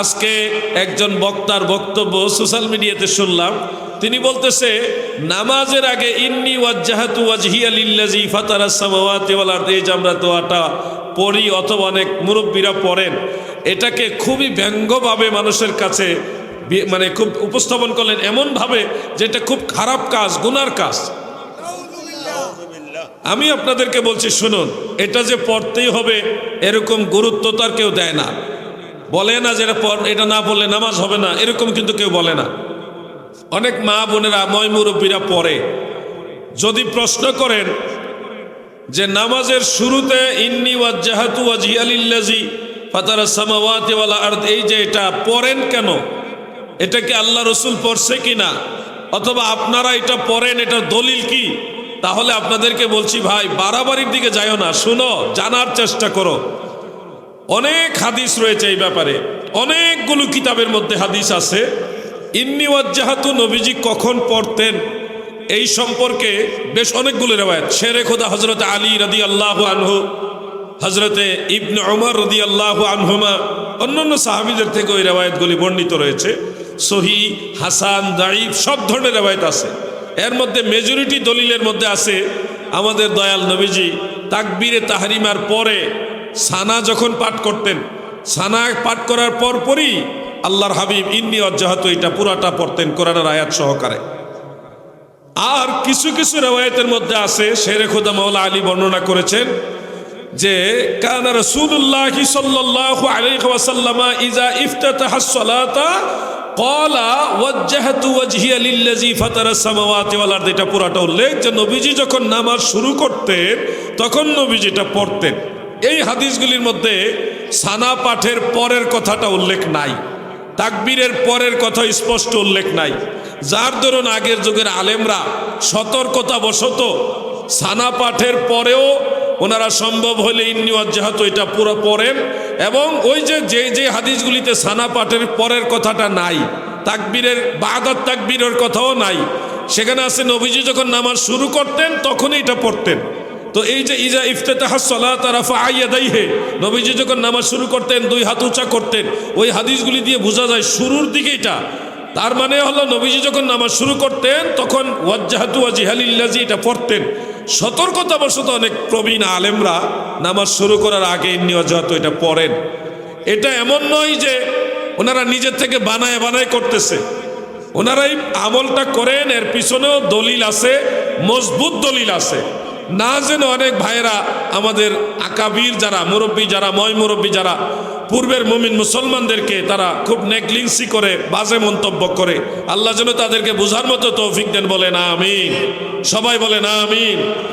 আজকে একজন বক্তার বক্তব্য সোশ্যাল মিডিয়াতে শুনলাম। তিনি বলতেছে, নামাজের আগে ইন্নি পড়ি অথবা অনেক মুরব্বীরা পড়েন, এটাকে খুবই ব্যঙ্গভাবে মানুষের কাছে মানে খুব উপস্থাপন করলেন এমনভাবে যে এটা খুব খারাপ কাজ, গুনার কাজ। আমি আপনাদেরকে বলছি, শুনুন, এটা যে পড়তেই হবে এরকম গুরুত্ব তো আর কেউ দেয় না। বলে না যে এটা না পড়লে নামাজ হবে না, এরকম কিন্তু কেউ বলে না। অনেক মা বোনেরা ময় মুরব্বীরা পড়ে। যদি প্রশ্ন করেন যে নামাজের শুরুতে ইন্নি ওয়াজ্জাহাতু ওয়াজহিয়ালিল্লাজি ফাতারা সামাওয়াতি ওয়াল আরদ, এই যে এটা পড়েন কেন? এটা কি আল্লাহ রসুল পড়ছে কিনা অথবা আপনারা এটা পড়েন, এটা দলিল কি? তাহলে আপনাদেরকে বলছি, ভাই, বাড়াবাড়ির দিকে যাইও না, শুনো, জানার চেষ্টা করো। অনেক হাদিস রয়েছে এই ব্যাপারে। অনেকগুলো কিতাবের মধ্যে হাদিস আছে। ইন্নি ওয়াজ্জাহাতু নবীজি কখন পড়তেন এই সম্পর্কে বেশ অনেকগুলো রেওয়ায়ত। শেরে খোদা হজরত আলী রদি আল্লাহ আনহু হজরতে ইবনে ওমর রদি আল্লাহ আনহুমা, অন্যান্য সাহাবিদের থেকে ওই রেওয়ায়তগুলি বর্ণিত রয়েছে। সহি, হাসান দাইফ সব ধরনের রেওয়ায়ত আছে। এর মধ্যে মেজরিটি দলিলের মধ্যে আছে, আমাদের দয়াল নবীজি তাকবীরে তাহারিমার পরে সানা যখন পাঠ করতেন, সানা পাঠ করার পর পরই আল্লাহর হাবিব, ইন্নি অজ্জাহাত এটা পুরাটা পড়তেন কোরআনের আয়াত সহকারে। আর কিছু কিছু রেওয়ায়তের মধ্যে আছে, শেরে খোদা মাওলা আলী বর্ণনা করেছেন যে, কানা ইজা পুরাটা উল্লেখ যে, নবীজি যখন নামাজ শুরু করতেন, তখন নবীজি এটা পড়তেন। এই হাদিসগুলির মধ্যে সানা পাঠের পরের কথাটা উল্লেখ নাই। তাকবীরের পরের কথা স্পষ্ট উল্লেখ নাই। যার ধরুন আগের যুগের আলেমরা সতর্কতা বশত সানা পাঠের পরেও ওনারা সম্ভব হলে ইন্নি অজ্জাহাত এটা পুরো পড়েন এবং ওই যে যে যে হাদিসগুলিতে সানা পাঠের পরের কথাটা নাই, তাকবীরের বাদাত তাকবীরের কথাও নাই। সেখানে আছে, নবীজি যখন নামাজ শুরু করতেন, তখনই এটা পড়তেন। তো এই যে ইজা ইফতেতাহা সলাত রাফা আইয়াদাইহে নবীজি যখন নামাজ শুরু করতেন, দুই হাত উঁচা করতেন, ওই হাদিসগুলি দিয়ে বোঝা যায় শুরুর দিকে এটা। তার মানে হলো নবীজি যখন নামাজ শুরু করতেন, তখন ওয়াজ্জাহাতু ওয়াজিহালিল্লাজি এটা পড়তেন। সতর্কতাবশত অনেক প্রবীণ আলেমরা নামাজ শুরু করার আগে ওয়াজ্জাহাতু এটা পড়েন। এটা এমন নয় যে ওনারা নিজের থেকে বানায় বানায় করতেছে। ওনারাই আমলটা করেন, এর পিছনেও দলিল আছে, মজবুত দলিল আছে। না যেন অনেক ভাইয়েরা আমাদের আকাবির যারা, মুরব্বী যারা ময় মুরব্বী যারা, পূর্বের মুমিন মুসলমানদেরকে তারা খুব নেগলিংসি করে, বাজে মন্তব্য করে। আল্লাহ যেন তাদেরকে বোঝার মতো তৌফিক দেন বলে না আমিন। সবাই বলে না আমিন।